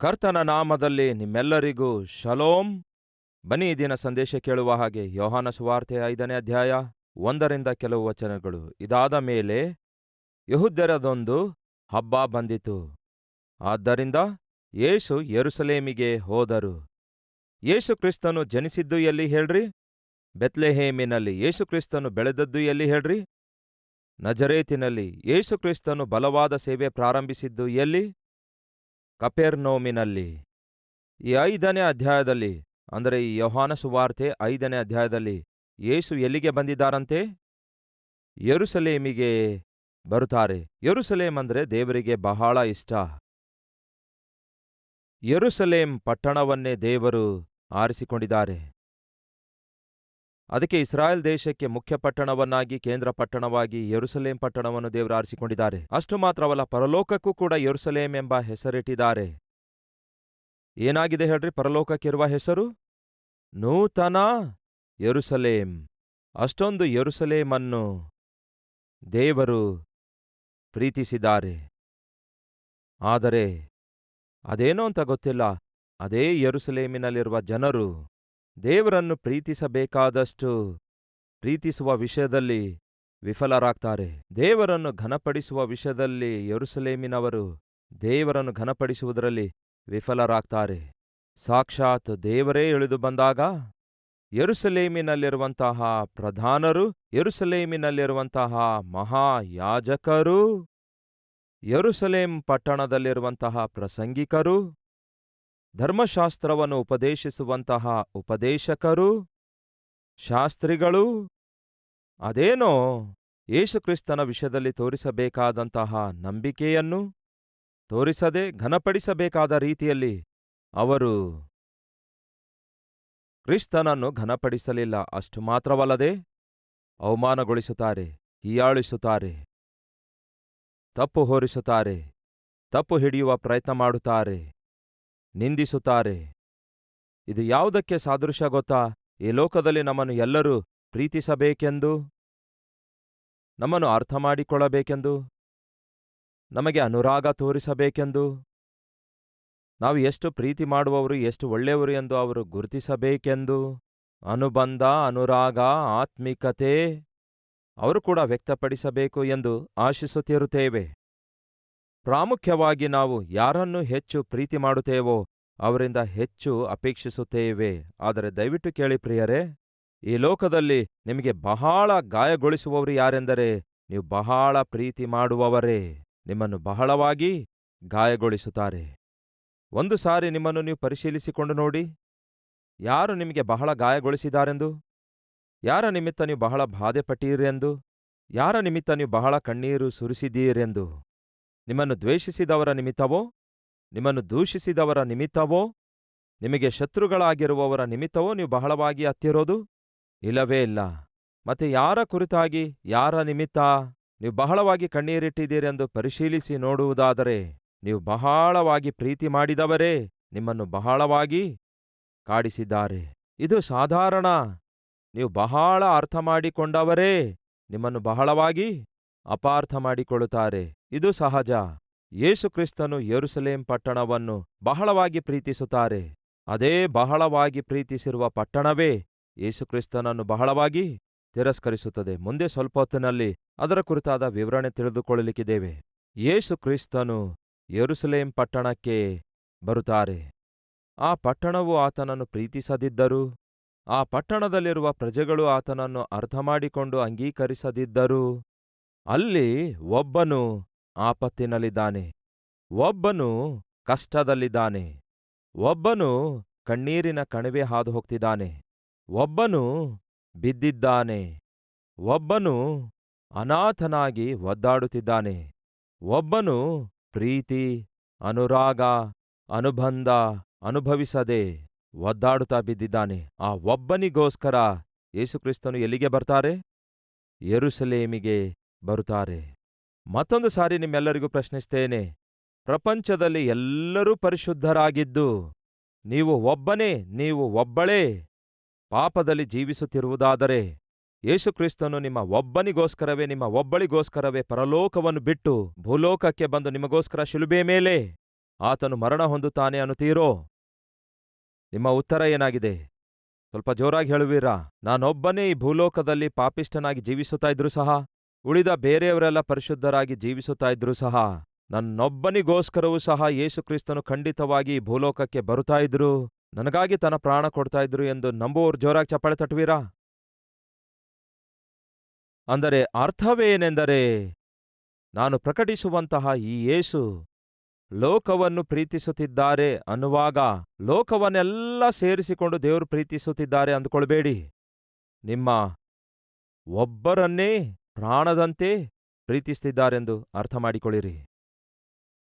ಕರ್ತನ ನಾಮದಲ್ಲಿ ನಿಮ್ಮೆಲ್ಲರಿಗೂ ಶಲೋಂ. ಬನ್ನಿ ಈ ದಿನ ಸಂದೇಶ ಕೇಳುವ ಹಾಗೆ ಯೋಹಾನ ಸುವಾರ್ತೆ ಐದನೇ ಅಧ್ಯಾಯ ಒಂದರಿಂದ ಕೆಲವು ವಚನಗಳು. ಇದಾದ ಮೇಲೆ ಯಹುದ್ಯರದೊಂದು ಹಬ್ಬ ಬಂದಿತು. ಆದ್ದರಿಂದ ಯೇಸು ಯೆರೂಸಲೇಮಿಗೆ ಹೋದರು. ಯೇಸು ಕ್ರಿಸ್ತನು ಜನಿಸಿದ್ದು ಎಲ್ಲಿ ಹೇಳ್ರಿ? ಬೆತ್ಲೆಹೇಮಿನಲ್ಲಿ. ಯೇಸು ಕ್ರಿಸ್ತನು ಬೆಳೆದದ್ದು ಎಲ್ಲಿ ಹೇಳ್ರಿ? ನಜರೇತಿನಲ್ಲಿ. ಯೇಸು ಕ್ರಿಸ್ತನು ಬಲವಾದ ಸೇವೆ ಪ್ರಾರಂಭಿಸಿದ್ದು ಎಲ್ಲಿ? ಕಪೆರ್ನೋಮಿನಲ್ಲಿ. ಈ ಐದನೇ ಅಧ್ಯಾಯದಲ್ಲಿ, ಅಂದರೆ ಈ ಯೋಹಾನ ಸುವಾರ್ತೆ ಐದನೇ ಅಧ್ಯಾಯದಲ್ಲಿ, ಯೇಸು ಎಲ್ಲಿಗೆ ಬಂದಿದ್ದಾರಂತೆ? ಯರುಸಲೇಮಿಗೆ ಬರುತ್ತಾರೆ. ಯರುಸಲೇಮ್ ಅಂದರೆ ದೇವರಿಗೆ ಬಹಳ ಇಷ್ಟ. ಯರುಸಲೇಮ್ ಪಟ್ಟಣವನ್ನೇ ದೇವರು ಆರಿಸಿಕೊಂಡಿದ್ದಾರೆ. ಅದಕ್ಕೆ ಇಸ್ರಾಯೇಲ್ ದೇಶಕ್ಕೆ ಮುಖ್ಯ ಪಟ್ಟಣವನ್ನಾಗಿ, ಕೇಂದ್ರ ಪಟ್ಟಣವಾಗಿ ಯೆರೂಸಲೇಂ ಪಟ್ಟಣವನ್ನು ದೇವರು ಆರಿಸಿಕೊಂಡಿದ್ದಾರೆ. ಅಷ್ಟು ಮಾತ್ರವಲ್ಲ, ಪರಲೋಕಕ್ಕೂ ಕೂಡ ಯೆರೂಸಲೇಂ ಎಂಬ ಹೆಸರಿಟ್ಟಿದ್ದಾರೆ. ಏನಾಗಿದೆ ಹೇಳ್ರಿ? ಪರಲೋಕಕ್ಕಿರುವ ಹೆಸರು? ನೂತನ ಯೆರೂಸಲೇಂ ಅಷ್ಟೊಂದು ಯೆರೂಸಲೇಮನ್ನು ದೇವರು ಪ್ರೀತಿಸಿದ್ದಾರೆ. ಆದರೆ, ಅದೇನೋ ಅಂತ ಗೊತ್ತಿಲ್ಲ. ಅದೇ ಯೆರೂಸಲೇಮಿನಲ್ಲಿರುವ ಜನರು. ದೇವರನ್ನು ಪ್ರೀತಿಸಬೇಕಾದಷ್ಟು ಪ್ರೀತಿಸುವ ವಿಷಯದಲ್ಲಿ ವಿಫಲರಾಗ್ತಾರೆ. ದೇವರನ್ನು ಘನಪಡಿಸುವ ವಿಷಯದಲ್ಲಿ ಯರುಸಲೇಮಿನವರು ದೇವರನ್ನು ಘನಪಡಿಸುವುದರಲ್ಲಿ ವಿಫಲರಾಗ್ತಾರೆ. ಸಾಕ್ಷಾತ್ ದೇವರೇ ಇಳಿದು ಬಂದಾಗ ಯರುಸಲೇಮಿನಲ್ಲಿರುವಂತಹ ಪ್ರಧಾನರು, ಯರುಸಲೇಮಿನಲ್ಲಿರುವಂತಹ ಮಹಾಯಾಜಕರು ಯೆರೂಸಲೇಂ ಪಟ್ಟಣದಲ್ಲಿರುವಂತಹ ಪ್ರಸಂಗಿಕರು ಧರ್ಮಶಾಸ್ತ್ರವನ್ನು ಉಪದೇಶಿಸುವಂತಹ ಉಪದೇಶಕರು, ಶಾಸ್ತ್ರಿಗಳು, ಅದೇನೋ ಯೇಸುಕ್ರಿಸ್ತನ ವಿಷಯದಲ್ಲಿ ತೋರಿಸಬೇಕಾದಂತಹ ನಂಬಿಕೆಯನ್ನು ತೋರಿಸದೆ ಘನಪಡಿಸಬೇಕಾದ ರೀತಿಯಲ್ಲಿ ಅವರು ಕ್ರಿಸ್ತನನ್ನು ಘನಪಡಿಸಲಿಲ್ಲ. ಅಷ್ಟು ಮಾತ್ರವಲ್ಲದೆ ಅವಮಾನಗೊಳಿಸುತ್ತಾರೆ, ಹೀಯಾಳಿಸುತ್ತಾರೆ, ತಪ್ಪು ಹೋರಿಸುತ್ತಾರೆ, ತಪ್ಪು ಹಿಡಿಯುವ ಪ್ರಯತ್ನ ಮಾಡುತ್ತಾರೆ. ನಿಂದಿಸುತ್ತಾರೆ. ಇದು ಯಾವುದಕ್ಕೆ ಸಾದೃಶ್ಯ ಗೊತ್ತಾ? ಈ ಲೋಕದಲ್ಲಿ ನಮ್ಮನ್ನು ಎಲ್ಲರೂ ಪ್ರೀತಿಸಬೇಕೆಂದು? ನಮ್ಮನ್ನು ಅರ್ಥ ಮಾಡಿಕೊಳ್ಳಬೇಕೆಂದು ನಮಗೆ ಅನುರಾಗ ತೋರಿಸಬೇಕೆಂದು? ನಾವು ಎಷ್ಟು ಪ್ರೀತಿ ಮಾಡುವವರು, ಎಷ್ಟು ಒಳ್ಳೆಯವರು ಎಂದು ಅವರು ಗುರುತಿಸಬೇಕೆಂದು? ಅನುಬಂಧ, ಅನುರಾಗ, ಆತ್ಮಿಕತೆ, ಅವರು ಕೂಡ ವ್ಯಕ್ತಪಡಿಸಬೇಕು ಎಂದು ಆಶಿಸುತ್ತಿರುತ್ತೇವೆ. ಪ್ರಾಮುಖ್ಯವಾಗಿ ನಾವು ಯಾರನ್ನು ಹೆಚ್ಚು ಪ್ರೀತಿ ಮಾಡುತ್ತೇವೋ ಅವರಿಂದ ಹೆಚ್ಚು ಅಪೇಕ್ಷಿಸುತ್ತೇವೆ. ಆದರೆ ದಯವಿಟ್ಟು ಕೇಳಿ ಪ್ರಿಯರೇ, ಈ ಲೋಕದಲ್ಲಿ ನಿಮಗೆ ಬಹಳ ಗಾಯಗೊಳಿಸುವವರು ಯಾರೆಂದರೆ ನೀವು ಬಹಳ ಪ್ರೀತಿ ಮಾಡುವವರೇ. ನಿಮ್ಮನ್ನು ಬಹಳವಾಗಿ ಗಾಯಗೊಳಿಸುತ್ತಾರೆ. ಒಂದು ಸಾರಿ ನಿಮ್ಮನ್ನು ನೀವು ಪರಿಶೀಲಿಸಿಕೊಂಡು ನೋಡಿ. ಯಾರು ನಿಮಗೆ ಬಹಳ ಗಾಯಗೊಳಿಸಿದಾರೆಂದು ಯಾರ ನಿಮಿತ್ತ ನೀವು ಬಹಳ ಬಾಧೆಪಟ್ಟೀರೆಂದು ಯಾರ ನಿಮಿತ್ತ ನೀವು ಬಹಳ ಕಣ್ಣೀರು ಸುರಿಸಿದ್ದೀರೆಂದು? ನಿಮ್ಮನ್ನು ದ್ವೇಷಿಸಿದವರ ನಿಮಿತ್ತವೋ? ನಿಮ್ಮನ್ನು ದೂಷಿಸಿದವರ ನಿಮಿತ್ತವೋ? ನಿಮಗೆ ಶತ್ರುಗಳಾಗಿರುವವರ ನಿಮಿತ್ತವೋ ನೀವು ಬಹಳವಾಗಿ ಅತ್ತಿರೋದು ಇಲ್ಲವೇ ಇಲ್ಲ. ಮತ್ತೆ ಯಾರ ಕುರಿತಾಗಿ, ಯಾರ ನಿಮಿತ್ತ? ನೀವು ಬಹಳವಾಗಿ ಕಣ್ಣೀರಿಟ್ಟಿದ್ದೀರೆಂದು ಪರಿಶೀಲಿಸಿ ನೋಡುವುದಾದರೆ ನೀವು ಬಹಳವಾಗಿ ಪ್ರೀತಿ ಮಾಡಿದವರೇ, ನಿಮ್ಮನ್ನು ಬಹಳವಾಗಿ ಕಾಡಿಸಿದ್ದಾರೆ. ಇದು ಸಾಧಾರಣ. ನೀವು ಬಹಳ ಅರ್ಥ ಮಾಡಿಕೊಂಡವರೇ, ನಿಮ್ಮನ್ನು ಬಹಳವಾಗಿ ಅಪಾರ್ಥ ಮಾಡಿಕೊಳ್ಳುತ್ತಾರೆ. ಇದು ಸಹಜ. ಯೇಸುಕ್ರಿಸ್ತನು ಯೆರೂಸಲೇಂ ಪಟ್ಟಣವನ್ನು ಬಹಳವಾಗಿ ಪ್ರೀತಿಸುತ್ತಾರೆ. ಅದೇ ಬಹಳವಾಗಿ ಪ್ರೀತಿಸಿರುವ ಪಟ್ಟಣವೇ ಯೇಸುಕ್ರಿಸ್ತನನ್ನು ಬಹಳವಾಗಿ ತಿರಸ್ಕರಿಸುತ್ತದೆ. ಮುಂದೆ ಸ್ವಲ್ಪ ಹೊತ್ತಿನಲ್ಲಿ ಅದರ ಕುರಿತಾದ ವಿವರಣೆ ತಿಳಿದುಕೊಳ್ಳಲಿಕ್ಕಿದ್ದೇವೆ. ಯೇಸು ಕ್ರಿಸ್ತನು ಯೆರೂಸಲೇಂ ಪಟ್ಟಣಕ್ಕೆ ಬರುತ್ತಾರೆ. ಆ ಪಟ್ಟಣವು ಆತನನ್ನು ಪ್ರೀತಿಸದಿದ್ದರೂ, ಆ ಪಟ್ಟಣದಲ್ಲಿರುವ ಪ್ರಜೆಗಳು ಆತನನ್ನು ಅರ್ಥಮಾಡಿಕೊಂಡು ಅಂಗೀಕರಿಸದಿದ್ದರೂ ಅಲ್ಲಿ ಒಬ್ಬನು ಆಪತ್ತಿನಲ್ಲಿದ್ದಾನೆ, ಒಬ್ಬನು ಕಷ್ಟದಲ್ಲಿದ್ದಾನೆ, ಒಬ್ಬನು ಕಣ್ಣೀರಿನ ಕಣಿವೆ ಹಾದು ಹೋಗ್ತಿದ್ದಾನೆ, ಒಬ್ಬನು ಬಿದ್ದಿದ್ದಾನೆ, ಒಬ್ಬನು ಅನಾಥನಾಗಿ ಒದ್ದಾಡುತ್ತಿದ್ದಾನೆ, ಒಬ್ಬನು ಪ್ರೀತಿ, ಅನುರಾಗ, ಅನುಬಂಧ ಅನುಭವಿಸದೆ ಒದ್ದಾಡುತ್ತಾ ಬಿದ್ದಿದ್ದಾನೆ. ಆ ಒಬ್ಬನಿಗೋಸ್ಕರ ಯೇಸುಕ್ರಿಸ್ತನು ಎಲ್ಲಿಗೆ ಬರ್ತಾರೆ? ಯೆರೂಸಲೇಮಿಗೆ ಬರುತ್ತಾರೆ. ಮತ್ತೊಂದು ಸಾರಿ ನಿಮ್ಮೆಲ್ಲರಿಗೂ ಪ್ರಶ್ನಿಸ್ತೇನೆ. ಪ್ರಪಂಚದಲ್ಲಿ ಎಲ್ಲರೂ ಪರಿಶುದ್ಧರಾಗಿದ್ದು, ನೀವು ಒಬ್ಬನೇ, ನೀವು ಒಬ್ಬಳೇ. ಪಾಪದಲ್ಲಿ ಜೀವಿಸುತ್ತಿರುವುದಾದರೆ, ಯೇಸುಕ್ರಿಸ್ತನು ನಿಮ್ಮ ಒಬ್ಬನಿಗೋಸ್ಕರವೇ, ನಿಮ್ಮ ಒಬ್ಬಳಿಗೋಸ್ಕರವೇ ಪರಲೋಕವನ್ನು ಬಿಟ್ಟು ಭೂಲೋಕಕ್ಕೆ ಬಂದು ನಿಮಗೋಸ್ಕರ ಶಿಲುಬೆ ಮೇಲೆ ಆತನು ಮರಣ ಹೊಂದುತ್ತಾನೆ ಅನ್ನುತ್ತೀರೋ? ನಿಮ್ಮ ಉತ್ತರ ಏನಾಗಿದೆ? ಸ್ವಲ್ಪ ಜೋರಾಗಿ ಹೇಳುವೀರಾ? ನಾನೊಬ್ಬನೇ ಈ ಭೂಲೋಕದಲ್ಲಿ ಪಾಪಿಷ್ಠನಾಗಿ ಜೀವಿಸುತ್ತಾ ಇದ್ರೂ ಸಹ ಉಳಿದ ಬೇರೆಯವರೆಲ್ಲ ಪರಿಶುದ್ಧರಾಗಿ ಜೀವಿಸುತ್ತಾ ಇದ್ರೂ ಸಹ, ನನ್ನೊಬ್ಬನಿಗೋಸ್ಕರವೂ ಸಹ ಯೇಸುಕ್ರಿಸ್ತನು ಖಂಡಿತವಾಗಿ ಭೂಲೋಕಕ್ಕೆ ಬರುತ್ತಾ ಇದ್ರು ನನಗಾಗಿ ತನ್ನ ಪ್ರಾಣ ಕೊಡ್ತಾ ಇದ್ರು ಎಂದು ನಂಬುವವರು ಜೋರಾಗಿ ಚಪ್ಪಾಳೆ ತಟ್ಟುವೀರಾ? ಅಂದರೆ ಅರ್ಥವೇನೆಂದರೆ, ನಾನು ಪ್ರಕಟಿಸುವಂತಹ ಈ ಯೇಸು ಲೋಕವನ್ನು ಪ್ರೀತಿಸುತ್ತಿದ್ದಾರೆ ಅನ್ನುವಾಗ ಲೋಕವನ್ನೆಲ್ಲ ಸೇರಿಸಿಕೊಂಡು ದೇವರು ಪ್ರೀತಿಸುತ್ತಿದ್ದಾರೆ ಅಂದುಕೊಳ್ಬೇಡಿ. ನಿಮ್ಮ ಒಬ್ಬರನ್ನೇ ಪ್ರಾಣದಂತೆ ಪ್ರೀತಿಸ್ತಿದ್ದಾರೆಂದು ಅರ್ಥ ಮಾಡಿಕೊಳ್ಳಿರಿ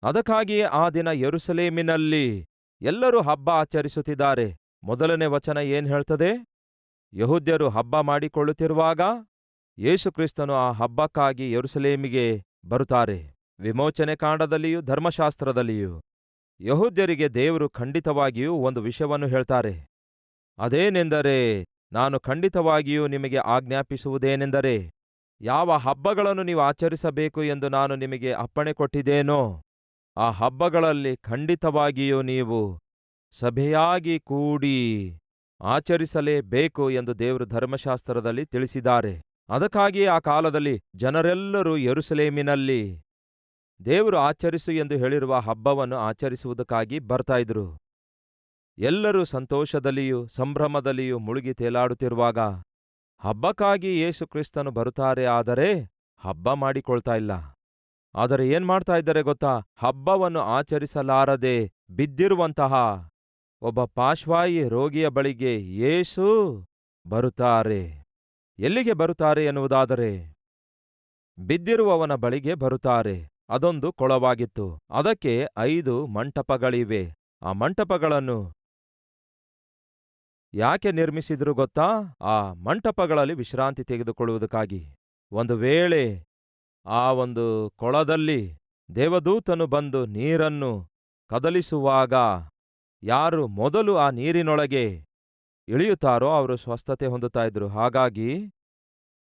ಅದಕ್ಕಾಗಿಯೇ ಆ ದಿನ ಯೆರೂಸಲೇಮಿನಲ್ಲಿ ಎಲ್ಲರೂ ಹಬ್ಬ ಆಚರಿಸುತ್ತಿದ್ದಾರೆ. ಮೊದಲನೇ ವಚನ ಏನ್ ಹೇಳ್ತದೆ? ಯಹೂದ್ಯರು ಹಬ್ಬ ಮಾಡಿಕೊಳ್ಳುತ್ತಿರುವಾಗ ಯೇಸುಕ್ರಿಸ್ತನು ಆ ಹಬ್ಬಕ್ಕಾಗಿ ಯೆರೂಸಲೇಮಿಗೆ ಬರುತ್ತಾರೆ. ವಿಮೋಚನೆ ಕಾಂಡದಲ್ಲಿಯೂ ಧರ್ಮಶಾಸ್ತ್ರದಲ್ಲಿಯೂ. ಯಹೂದ್ಯರಿಗೆ ದೇವರು ಖಂಡಿತವಾಗಿಯೂ ಒಂದು ವಿಷಯವನ್ನು ಹೇಳ್ತಾರೆ. ಅದೇನೆಂದರೆ, ನಾನು ಖಂಡಿತವಾಗಿಯೂ ನಿಮಗೆ ಆಜ್ಞಾಪಿಸುವುದೇನೆಂದರೆ ಯಾವ ಹಬ್ಬಗಳನ್ನು ನೀವು ಆಚರಿಸಬೇಕು ಎಂದು ನಾನು ನಿಮಗೆ ಅಪ್ಪಣೆ ಕೊಟ್ಟಿದ್ದೇನೋ, ಆ ಹಬ್ಬಗಳಲ್ಲಿ ಖಂಡಿತವಾಗಿಯೂ ನೀವು ಸಭೆಯಾಗಿ ಕೂಡಿ ಆಚರಿಸಲೇಬೇಕು ಎಂದು ದೇವರು ಧರ್ಮಶಾಸ್ತ್ರದಲ್ಲಿ ತಿಳಿಸಿದ್ದಾರೆ. ಅದಕ್ಕಾಗಿಯೇ ಆ ಕಾಲದಲ್ಲಿ ಜನರೆಲ್ಲರೂ ಯರುಸಲೇಮಿನಲ್ಲಿ ದೇವರು ಆಚರಿಸು ಎಂದು ಹೇಳಿರುವ ಹಬ್ಬವನ್ನು ಆಚರಿಸುವುದಕ್ಕಾಗಿ ಬರ್ತಾ ಇದ್ರು. ಎಲ್ಲರೂ ಸಂತೋಷದಲ್ಲಿಯೂ ಸಂಭ್ರಮದಲ್ಲಿಯೂ ಮುಳುಗಿ ತೇಲಾಡುತ್ತಿರುವಾಗ ಹಬ್ಬಕ್ಕಾಗಿ ಯೇಸು ಕ್ರಿಸ್ತನು ಬರುತ್ತಾರೆ ಆದರೆ ಹಬ್ಬ ಮಾಡಿಕೊಳ್ತಾ ಇಲ್ಲ. ಆದರೆ ಏನ್ ಮಾಡ್ತಾ ಇದ್ದಾರೆ ಗೊತ್ತಾ? ಹಬ್ಬವನ್ನು ಆಚರಿಸಲಾರದೆ ಬಿದ್ದಿರುವಂತಹ ಒಬ್ಬ ಪಾಶ್ವಾಯಿ ರೋಗಿಯ ಬಳಿಗೆ ಯೇಸು ಬರುತ್ತಾರೆ. ಎಲ್ಲಿಗೆ ಬರುತ್ತಾರೆ ಎನ್ನುವುದಾದರೆ, ಬಿದ್ದಿರುವವನ ಬಳಿಗೆ ಬರುತ್ತಾರೆ. ಅದೊಂದು ಕೊಳವಾಗಿತ್ತು. ಅದಕ್ಕೆ ಐದು ಮಂಟಪಗಳಿವೆ. ಆ ಮಂಟಪಗಳನ್ನು ಯಾಕೆ ನಿರ್ಮಿಸಿದ್ರು ಗೊತ್ತಾ? ಆ ಮಂಟಪಗಳಲ್ಲಿ ವಿಶ್ರಾಂತಿ ತೆಗೆದುಕೊಳ್ಳುವುದಕ್ಕಾಗಿ. ಒಂದು ವೇಳೆ ಆ ಒಂದು ಕೊಳದಲ್ಲಿ ದೇವದೂತನು ಬಂದು ನೀರನ್ನು ಕದಲಿಸುವಾಗ ಯಾರು ಮೊದಲು ಆ ನೀರಿನೊಳಗೆ ಇಳಿಯುತ್ತಾರೋ ಅವರು ಸ್ವಸ್ಥತೆ ಹೊಂದುತ್ತಾ ಇದ್ರು ಹಾಗಾಗಿ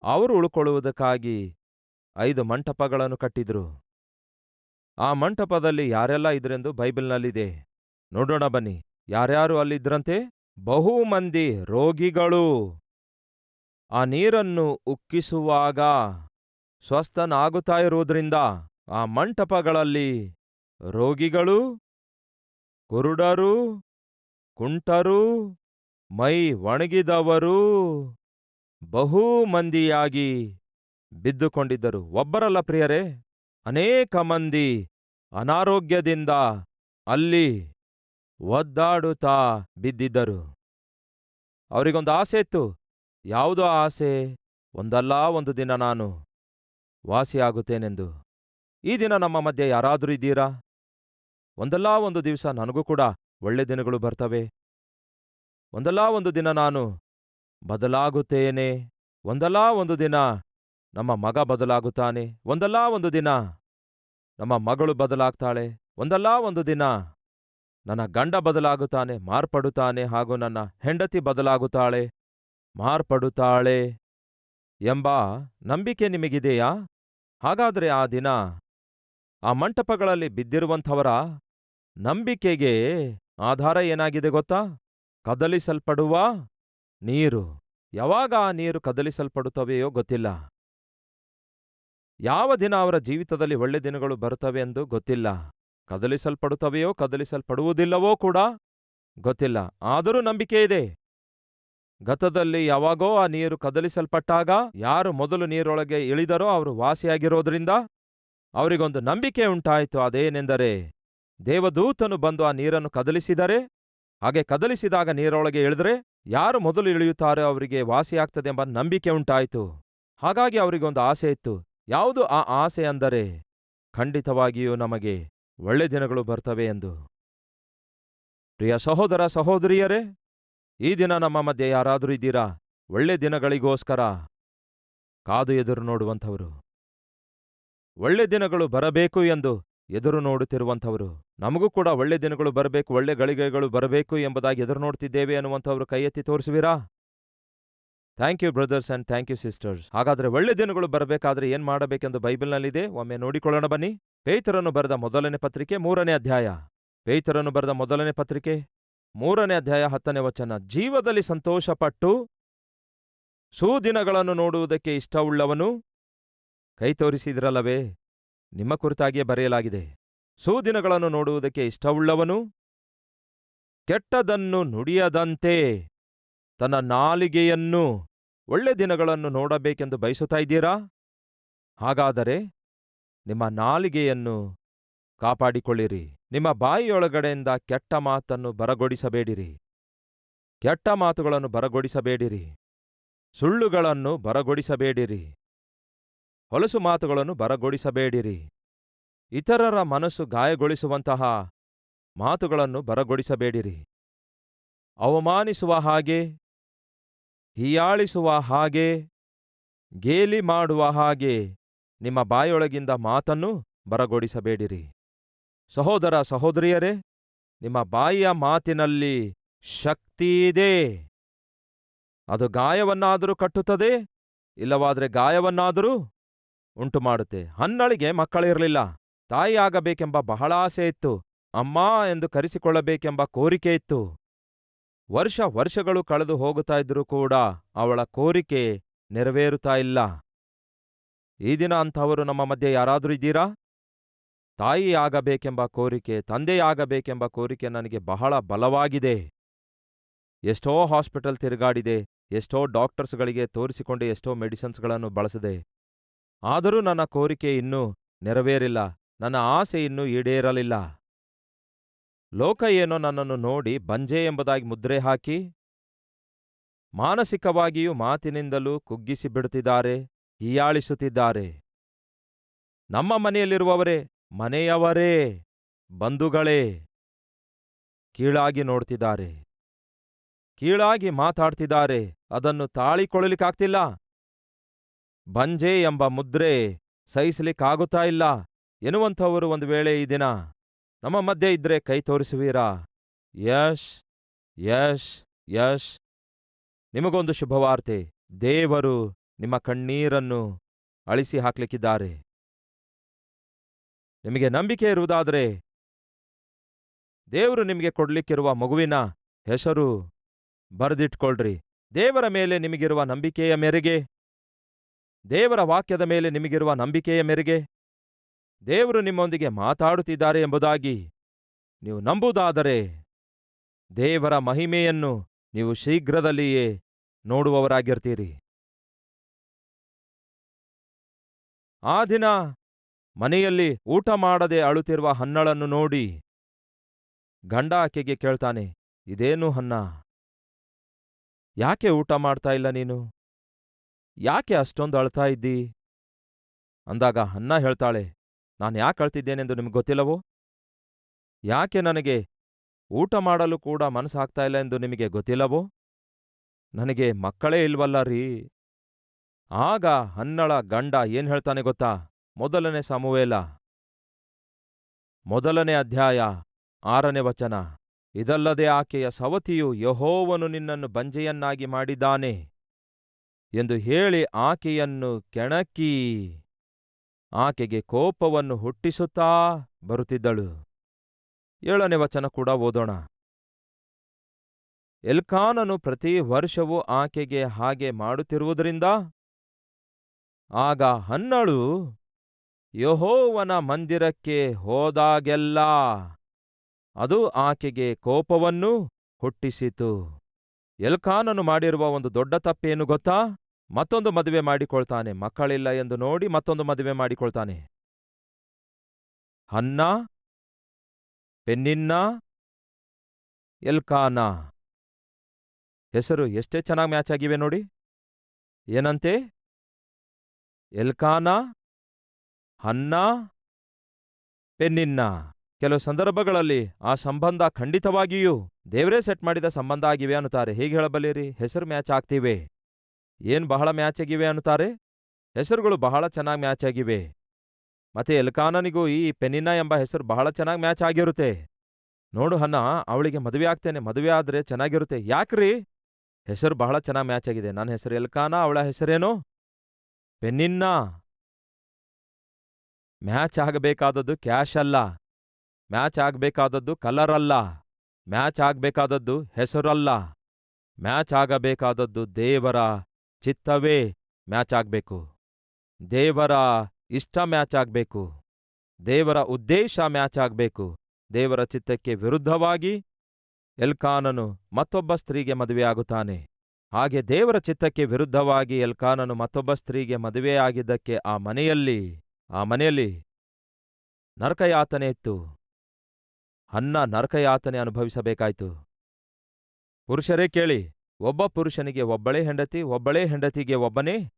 ಅವರು ಉಳ್ಕೊಳ್ಳುವುದಕ್ಕಾಗಿ ಐದು ಮಂಟಪಗಳನ್ನು ಕಟ್ಟಿದ್ರು. ಆ ಮಂಟಪದಲ್ಲಿ ಯಾರೆಲ್ಲ ಇದ್ರೆಂದು ಬೈಬಲ್ನಲ್ಲಿದೆ. ನೋಡೋಣ ಬನ್ನಿ. ಯಾರ್ಯಾರು ಅಲ್ಲಿದ್ರಂತೆ? ಬಹು ಮಂದಿ ರೋಗಿಗಳು. ಆ ನೀರನ್ನು ಉಕ್ಕಿಸುವಾಗ ಸ್ವಸ್ಥನಾಗುತ್ತಾ ಇರುವುದರಿಂದ ಆ ಮಂಟಪಗಳಲ್ಲಿ ರೋಗಿಗಳು, ಕುರುಡರು, ಕುಂಟರು, ಮೈ ಒಣಗಿದವರು ಬಹು ಮಂದಿಯಾಗಿ ಬಿದ್ದುಕೊಂಡಿದ್ದರು. ಒಬ್ಬರಲ್ಲ ಪ್ರಿಯರೇ, ಅನೇಕ ಮಂದಿ ಅನಾರೋಗ್ಯದಿಂದ ಅಲ್ಲಿ ಒದ್ದಾಡುತ್ತಾ ಬಿದ್ದಿದ್ದರು. ಅವರಿಗೊಂದು ಆಸೆ ಇತ್ತು. ಯಾವುದೋ ಆಸೆ, ಒಂದಲ್ಲ ಒಂದು ದಿನ ನಾನು ವಾಸಿಯಾಗುತ್ತೇನೆಂದು. ಈ ದಿನ ನಮ್ಮ ಮಧ್ಯೆ ಯಾರಾದರೂ ಇದ್ದೀರಾ? ಒಂದಲ್ಲ ಒಂದು ದಿವಸ ನನಗೂ ಕೂಡ ಒಳ್ಳೆ ದಿನಗಳು ಬರ್ತವೆ. ಒಂದಲ್ಲ ಒಂದು ದಿನ ನಾನು ಬದಲಾಗುತ್ತೇನೆ. ಒಂದಲ್ಲ ಒಂದು ದಿನ ನಮ್ಮ ಮಗ ಬದಲಾಗುತ್ತಾನೆ. ಒಂದಲ್ಲ ಒಂದು ದಿನ ನಮ್ಮ ಮಗಳು ಬದಲಾಗ್ತಾಳೆ. ಒಂದಲ್ಲ ಒಂದು ದಿನ ನನ್ನ ಗಂಡ ಬದಲಾಗುತ್ತಾನೆ, ಮಾರ್ಪಡುತ್ತಾನೆ ಹಾಗೂ ನನ್ನ ಹೆಂಡತಿ ಬದಲಾಗುತ್ತಾಳೆ, ಮಾರ್ಪಡುತ್ತಾಳೆ ಎಂಬ ನಂಬಿಕೆ ನಿಮಗಿದೆಯಾ? ಹಾಗಾದರೆ ಆ ದಿನ ಆ ಮಂಟಪಗಳಲ್ಲಿ ಬಿದ್ದಿರುವಂಥವರ ನಂಬಿಕೆಗೆ ಆಧಾರ ಏನಾಗಿದೆ ಗೊತ್ತಾ? ಕದಲಿಸಲ್ಪಡುವ ನೀರು. ಯಾವಾಗ ಆ ನೀರು ಕದಲಿಸಲ್ಪಡುತ್ತವೆಯೋ ಗೊತ್ತಿಲ್ಲ. ಯಾವ ದಿನ ಅವರ ಜೀವಿತದಲ್ಲಿ ಒಳ್ಳೆ ದಿನಗಳು ಬರುತ್ತವೆ ಎಂದು ಗೊತ್ತಿಲ್ಲ. ಕದಲಿಸಲ್ಪಡುತ್ತವೆಯೋ ಕದಲಿಸಲ್ಪಡುವುದಿಲ್ಲವೋ ಕೂಡ ಗೊತ್ತಿಲ್ಲ. ಆದರೂ ನಂಬಿಕೆ ಇದೆ. ಗತದಲ್ಲಿ ಯಾವಾಗೋ ಆ ನೀರು ಕದಲಿಸಲ್ಪಟ್ಟಾಗ ಯಾರು ಮೊದಲು ನೀರೊಳಗೆ ಇಳಿದರೋ ಅವರು ವಾಸಿಯಾಗಿರೋದ್ರಿಂದ ಅವರಿಗೊಂದು ನಂಬಿಕೆ ಉಂಟಾಯಿತು. ಅದೇನೆಂದರೆ ದೇವದೂತನು ಬಂದು ಆ ನೀರನ್ನು ಕದಲಿಸಿದರೆ, ಹಾಗೆ ಕದಲಿಸಿದಾಗ ನೀರೊಳಗೆ ಇಳಿದರೆ ಯಾರು ಮೊದಲು ಇಳಿಯುತ್ತಾರೋ ಅವರಿಗೆ ವಾಸಿಯಾಗ್ತದೆಂಬ ನಂಬಿಕೆ ಉಂಟಾಯಿತು. ಹಾಗಾಗಿ ಅವರಿಗೊಂದು ಆಸೆ ಇತ್ತು. ಯಾವುದು ಆ ಆಸೆ ಅಂದರೆ ಖಂಡಿತವಾಗಿಯೂ ನಮಗೆ ಒಳ್ಳೆ ದಿನಗಳು ಬರ್ತವೆ ಎಂದು. ಪ್ರಿಯ ಸಹೋದರ ಸಹೋದರಿಯರೇ, ಈ ದಿನ ನಮ್ಮ ಮಧ್ಯೆ ಯಾರಾದರೂ ಇದ್ದೀರಾ? ಒಳ್ಳೆ ದಿನಗಳಿಗೋಸ್ಕರ ಕಾದು ಎದುರು ನೋಡುವಂಥವರು. ಒಳ್ಳೆ ದಿನಗಳು ಬರಬೇಕು ಎಂದು ಎದುರು ನೋಡುತ್ತಿರುವಂಥವರು. ನಮಗೂ ಕೂಡ ಒಳ್ಳೆ ದಿನಗಳು ಬರಬೇಕು, ಒಳ್ಳೆ ಗಳಿಗೆಗಳು ಬರಬೇಕು ಎಂಬುದಾಗಿ ಎದುರು ನೋಡ್ತಿದ್ದೇವೆ ಅನ್ನುವಂಥವರು ಕೈ ಎತ್ತಿ ತೋರಿಸುವಿರಾ? Thank you brothers and thank you sisters ಹಾಗಾದ್ರೆ ಒಳ್ಳೆ ದಿನಗಳು ಬರಬೇಕಾದ್ರೆ ಏನ್ ಮಾಡಬೇಕೆಂದು ಬೈಬಲ್ನಲ್ಲಿದೆ? ಒಮ್ಮೆ ನೋಡಿಕೊಳ್ಳೋಣ ಬನ್ನಿ. ಪೇತರನ್ನು ಬರೆದ ಮೊದಲನೇ ಪತ್ರಿಕೆ ಮೂರನೇ ಅಧ್ಯಾಯ. ಪೇತರನ್ನು ಬರೆದ ಮೊದಲನೇ ಪತ್ರಿಕೆ ಮೂರನೇ ಅಧ್ಯಾಯ ಹತ್ತನೇ ವಚನ. ಜೀವದಲ್ಲಿ ಸಂತೋಷಪಟ್ಟು ಸುದಿನಗಳನ್ನು ನೋಡುವುದಕ್ಕೆ ಇಷ್ಟವುಳ್ಳವನು ಕೈ ತೋರಿಸಿದ್ರಲ್ಲವೇ? ನಿಮ್ಮ ಕುರಿತಾಗಿಯೇ ಬರೆಯಲಾಗಿದೆ. ಸುದಿನಗಳನ್ನು ನೋಡುವುದಕ್ಕೆ ಇಷ್ಟವುಳ್ಳವನು ಕೆಟ್ಟದನ್ನು ನುಡಿಯದಂತೆ ತನ್ನ ನಾಲಿಗೆಯನ್ನು ಒಳ್ಳೆ ದಿನಗಳನ್ನು ನೋಡಬೇಕೆಂದು ಬಯಸುತ್ತಾ ಇದ್ದೀರಾ? ಹಾಗಾದರೆ ನಿಮ್ಮ ನಾಲಿಗೆಯನ್ನು ಕಾಪಾಡಿಕೊಳ್ಳಿರಿ. ನಿಮ್ಮ ಬಾಯಿಯೊಳಗಡೆಯಿಂದ ಕೆಟ್ಟ ಮಾತನ್ನು ಬರಗೊಡಿಸಬೇಡಿರಿ. ಕೆಟ್ಟ ಮಾತುಗಳನ್ನು ಬರಗೊಡಿಸಬೇಡಿರಿ. ಸುಳ್ಳುಗಳನ್ನು ಬರಗೊಡಿಸಬೇಡಿರಿ. ಹೊಲಸು ಮಾತುಗಳನ್ನು ಬರಗೊಡಿಸಬೇಡಿರಿ. ಇತರರ ಮನಸ್ಸು ಗಾಯಗೊಳಿಸುವಂತಹ ಮಾತುಗಳನ್ನು ಬರಗೊಡಿಸಬೇಡಿರಿ. ಅವಮಾನಿಸುವ ಹಾಗೆ ಹೀಯಾಳಿಸುವ ಹಾಗೆ, ಗೇಲಿ ಮಾಡುವ ಹಾಗೆ ನಿಮ್ಮ ಬಾಯೊಳಗಿಂದ ಮಾತನ್ನು ಬರಗೊಡಿಸಬೇಡಿರಿ. ಸಹೋದರ ಸಹೋದರಿಯರೇ, ನಿಮ್ಮ ಬಾಯಿಯ ಮಾತಿನಲ್ಲಿ ಶಕ್ತಿಯಿದೆ ಅದು ಗಾಯವನ್ನಾದರೂ ಕಟ್ಟುತ್ತದೆ, ಇಲ್ಲವಾದರೆ ಗಾಯವನ್ನಾದರೂ ಉಂಟು ಮಾಡುತ್ತೆ ಹನ್ನಳಿಗೆ ಮಕ್ಕಳಿರಲಿಲ್ಲ. ತಾಯಿಯಾಗಬೇಕೆಂಬ ಬಹಳ ಆಸೆ ಇತ್ತು. ಅಮ್ಮ ಎಂದು ಕರೆಸಿಕೊಳ್ಳಬೇಕೆಂಬ ಕೋರಿಕೆ ಇತ್ತು. ವರ್ಷ ವರ್ಷಗಳು ಕಳೆದು ಹೋಗುತ್ತಾ ಇದ್ರೂ ಕೂಡ ಅವಳ ಕೋರಿಕೆ ನೆರವೇರುತ್ತಾ ಇಲ್ಲ. ಈ ದಿನ ಅಂಥವರು ನಮ್ಮ ಮಧ್ಯೆ ಯಾರಾದರೂ ಇದ್ದೀರಾ? ತಾಯಿಯಾಗಬೇಕೆಂಬ ಕೋರಿಕೆ, ತಂದೆಯಾಗಬೇಕೆಂಬ ಕೋರಿಕೆ ನನಗೆ ಬಹಳ ಬಲವಾಗಿದೆ. ಎಷ್ಟೋ ಹಾಸ್ಪಿಟಲ್ ತಿರುಗಾಡಿದೆ, ಎಷ್ಟೋ ಡಾಕ್ಟರ್ಸ್ಗಳಿಗೆ ತೋರಿಸಿಕೊಂಡು ಎಷ್ಟೋ ಮೆಡಿಸಿನ್ಸ್ಗಳನ್ನು ಬಳಸಿದೆ. ಆದರೂ ನನ್ನ ಕೋರಿಕೆ ಇನ್ನೂ ನೆರವೇರಿಲ್ಲ, ನನ್ನ ಆಸೆ ಇನ್ನೂ ಈಡೇರಲಿಲ್ಲ. ಲೋಕ ಏನೋ ನನ್ನನ್ನು ನೋಡಿ ಬಂಜೆ ಎಂಬುದಾಗಿ ಮುದ್ರೆ ಹಾಕಿ, ಮಾನಸಿಕವಾಗಿಯೂ ಮಾತಿನಿಂದಲೂ ಕುಗ್ಗಿಸಿ ಬಿಡುತ್ತಿದ್ದಾರೆ, ಹೀಯಾಳಿಸುತ್ತಿದ್ದಾರೆ. ನಮ್ಮ ಮನೆಯಲ್ಲಿರುವವರೇ, ಮನೆಯವರೇ, ಬಂಧುಗಳೇ, ಕೀಳಾಗಿ ನೋಡ್ತಿದ್ದಾರೆ ಕೀಳಾಗಿ ಮಾತಾಡ್ತಿದ್ದಾರೆ ಅದನ್ನು ತಾಳಿಕೊಳ್ಳಲಿಕ್ಕಾಗ್ತಿಲ್ಲ ಬಂಜೆ ಎಂಬ ಮುದ್ರೆ ಸಹಿಸಲಿಕ್ಕಾಗುತ್ತಾ ಇಲ್ಲ, ಎನ್ನುವಂಥವರು ಒಂದು ವೇಳೆ ಈ ದಿನ ನಮ್ಮ ಮಧ್ಯೆ ಇದ್ರೆ ಕೈ ತೋರಿಸುವೀರಾ? ಯಶ್ ಯಶ್ ಯಶ್. ನಿಮಗೊಂದು ಶುಭವಾರ್ತೆ. ದೇವರು ನಿಮ್ಮ ಕಣ್ಣೀರನ್ನು ಅಳಿಸಿ ಹಾಕ್ಲಿಕ್ಕಿದ್ದಾರೆ. ನಿಮಗೆ ನಂಬಿಕೆ ಇರುವುದಾದರೆ ದೇವರು ನಿಮಗೆ ಕೊಡ್ಲಿಕ್ಕಿರುವ ಮಗುವಿನ ಹೆಸರು ಬರೆದಿಟ್ಕೊಳ್ರಿ. ದೇವರ ಮೇಲೆ ನಿಮಗಿರುವ ನಂಬಿಕೆಯ ಮೇರೆಗೆ, ದೇವರ ವಾಕ್ಯದ ಮೇಲೆ ನಿಮಗಿರುವ ನಂಬಿಕೆಯ ಮೇರೆಗೆ ದೇವರು ನಿಮ್ಮೊಂದಿಗೆ ಮಾತಾಡುತ್ತಿದ್ದಾರೆ ಎಂಬುದಾಗಿ ನೀವು ನಂಬುವುದಾದರೆ ದೇವರ ಮಹಿಮೆಯನ್ನು ನೀವು ಶೀಘ್ರದಲ್ಲಿಯೇ ನೋಡುವವರಾಗಿರ್ತೀರಿ. ಆ ದಿನ ಮನೆಯಲ್ಲಿ ಊಟ ಮಾಡದೆ ಅಳುತ್ತಿರುವ ಹನ್ನಳನ್ನು ನೋಡಿ ಗಂಡ ಆಕೆಗೆ ಕೇಳ್ತಾನೆ, ಇದೇನು ಹನ್ನ? ಯಾಕೆ ಊಟ ಮಾಡ್ತಾ ಇಲ್ಲ ನೀನು? ಯಾಕೆ ಅಷ್ಟೊಂದು ಅಳ್ತಾ ಇದ್ದೀ? ಅಂದಾಗ ಹನ್ನ ಹೇಳ್ತಾಳೆ ನಾನು ಯಾಕೆ ಅಳ್ತಿದ್ದೇನೆಂದು ನಿಮಗೆ ಗೊತ್ತಿಲ್ಲವೋ? ಯಾಕೆ ನನಗೆ ಊಟ ಮಾಡಲು ಕೂಡ ಮನಸ್ಸಾಗ್ತಾ ಇಲ್ಲ ಎಂದು ನಿಮಗೆ ಗೊತ್ತಿಲ್ಲವೋ? ನನಗೆ ಮಕ್ಕಳೇ ಇಲ್ವಲ್ಲ ರೀ. ಆಗ ಹನ್ನಳ ಗಂಡ ಏನು ಹೇಳ್ತಾನೆ ಗೊತ್ತಾ? ಮೊದಲನೇ ಸಮುವೇಲ. ಮೊದಲನೇ ಅಧ್ಯಾಯ ಆರನೇ ವಚನ. ಇದಲ್ಲದೆ ಆಕೆಯ ಸವತಿಯು ಯಹೋವನು ನಿನ್ನನ್ನು ಬಂಜೆಯನ್ನಾಗಿ ಮಾಡಿದ್ದಾನೆ ಎಂದು ಹೇಳಿ ಆಕೆಯನ್ನು ಕೆಣಕಿ ಆಕೆಗೆ ಕೋಪವನ್ನು ಹುಟ್ಟಿಸುತ್ತಾ ಬರುತ್ತಿದ್ದಳು. ಏಳನೇ ವಚನ ಕೂಡ ಓದೋಣ. ಎಲ್ಕಾನನು ಪ್ರತಿ ವರ್ಷವೂ ಆಕೆಗೆ ಹಾಗೆ ಮಾಡುತ್ತಿರುವುದರಿಂದ ಆಗ ಹನ್ನಳು, ಯಹೋವನ ಮಂದಿರಕ್ಕೆ ಹೋದಾಗೆಲ್ಲ ಅದು ಆಕೆಗೆ ಕೋಪವನ್ನು ಹುಟ್ಟಿಸಿತು. ಎಲ್ಕಾನನು ಮಾಡಿರುವ ಒಂದು ದೊಡ್ಡ ತಪ್ಪೇನು ಗೊತ್ತಾ? ಮತ್ತೊಂದು ಮದುವೆ ಮಾಡಿಕೊಳ್ತಾನೆ. ಮಕ್ಕಳಿಲ್ಲ ಎಂದು ನೋಡಿ ಮತ್ತೊಂದು ಮದುವೆ ಮಾಡಿಕೊಳ್ತಾನೆ. ಹನ್ನ, ಪೆನ್ನಿನ್ನ, ಎಲ್ಕಾನ. ಹೆಸರು ಎಷ್ಟೇ ಚೆನ್ನಾಗಿ ಮ್ಯಾಚ್ ಆಗಿವೆ ನೋಡಿ. ಏನಂತೆ? Elkanah, Hannah, Peninnah. ಕೆಲವು ಸಂದರ್ಭಗಳಲ್ಲಿ ಆ ಸಂಬಂಧ ಖಂಡಿತವಾಗಿಯೂ ದೇವರೇ ಸೆಟ್ ಮಾಡಿದ ಸಂಬಂಧ ಆಗಿವೆ ಅನ್ನುತ್ತಾರೆ. ಹೇಗೆ ಹೇಳಬಲ್ಲಿರಿ? ಹೆಸರು ಮ್ಯಾಚ್ ಆಗ್ತಿವೆ. ಏನ್ ಬಹಳ ಮ್ಯಾಚ್ ಆಗಿವೆ ಅನ್ನುತ್ತಾರೆ? ಹೆಸರುಗಳು ಬಹಳ ಚೆನ್ನಾಗಿ ಮ್ಯಾಚ್ ಆಗಿವೆ ಮತ್ತೆ ಎಲ್ಕಾನನಿಗೂ ಈ ಪೆನಿನ ಎಂಬ ಹೆಸರು ಬಹಳ ಚೆನ್ನಾಗಿ ಮ್ಯಾಚ್ ಆಗಿರುತ್ತೆ. ನೋಡು ಹನ್ನ ಅವಳಿಗೆ ಮದುವೆ ಆಗ್ತೇನೆ, ಮದುವೆ ಆದ್ರೆ ಚೆನ್ನಾಗಿರುತ್ತೆ. ಯಾಕ್ರಿ? ಹೆಸರು ಬಹಳ ಚೆನ್ನಾಗಿ ಮ್ಯಾಚ್ ಆಗಿದೆ. ನನ್ನ ಹೆಸರು ಎಲ್ಕಾನ, ಅವಳ ಹೆಸರೇನು? ಪೆನ್ನಿನ್ನ ಮ್ಯಾಚ್ ಆಗಬೇಕಾದದ್ದು ಕ್ಯಾಶ್ ಅಲ್ಲ. ಮ್ಯಾಚ್ ಆಗಬೇಕಾದದ್ದು ಕಲರ್ ಅಲ್ಲ. ಮ್ಯಾಚ್ ಆಗಬೇಕಾದದ್ದು ಹೆಸರಲ್ಲ. ಮ್ಯಾಚ್ ಆಗಬೇಕಾದದ್ದು ದೇವರ. ಚಿತ್ತವೇ ಮ್ಯಾಚ್ ಆಗಬೇಕು. ದೇವರ ಇಷ್ಟ ಮ್ಯಾಚ್ ಆಗಬೇಕು. ದೇವರ ಉದ್ದೇಶ ಮ್ಯಾಚ್ ಆಗಬೇಕು. ದೇವರ ಚಿತ್ತಕ್ಕೆ ವಿರುದ್ಧವಾಗಿ ಎಲ್ಕಾನನು ಮತ್ತೊಬ್ಬ ಸ್ತ್ರೀಗೆ ಮದುವೆಯಾಗುತ್ತಾನೆ. ಹಾಗೆ ದೇವರ ಚಿತ್ತಕ್ಕೆ ವಿರುದ್ಧವಾಗಿ ಎಲ್ಕಾನನು ಮತ್ತೊಬ್ಬ ಸ್ತ್ರೀಗೆ ಮದುವೆಯಾಗಿದ್ದಕ್ಕೆ ಆ ಮನೆಯಲ್ಲಿ ಆ ಮನೆಯಲ್ಲಿ ನರಕಯಾತನೆ ಇತ್ತು. ಹನ್ನ ನರಕಯಾತನೆ ಅನುಭವಿಸಬೇಕಾಯ್ತು. ಪುರುಷರೇ ಕೇಳಿ. ಒಬ್ಬ ಪುರುಷನಿಗೆ ಒಬ್ಬಳೇ ಹೆಂಡತಿ, ಒಬ್ಬಳೇ ಹೆಂಡತಿಗೆ ಒಬ್ಬನೇ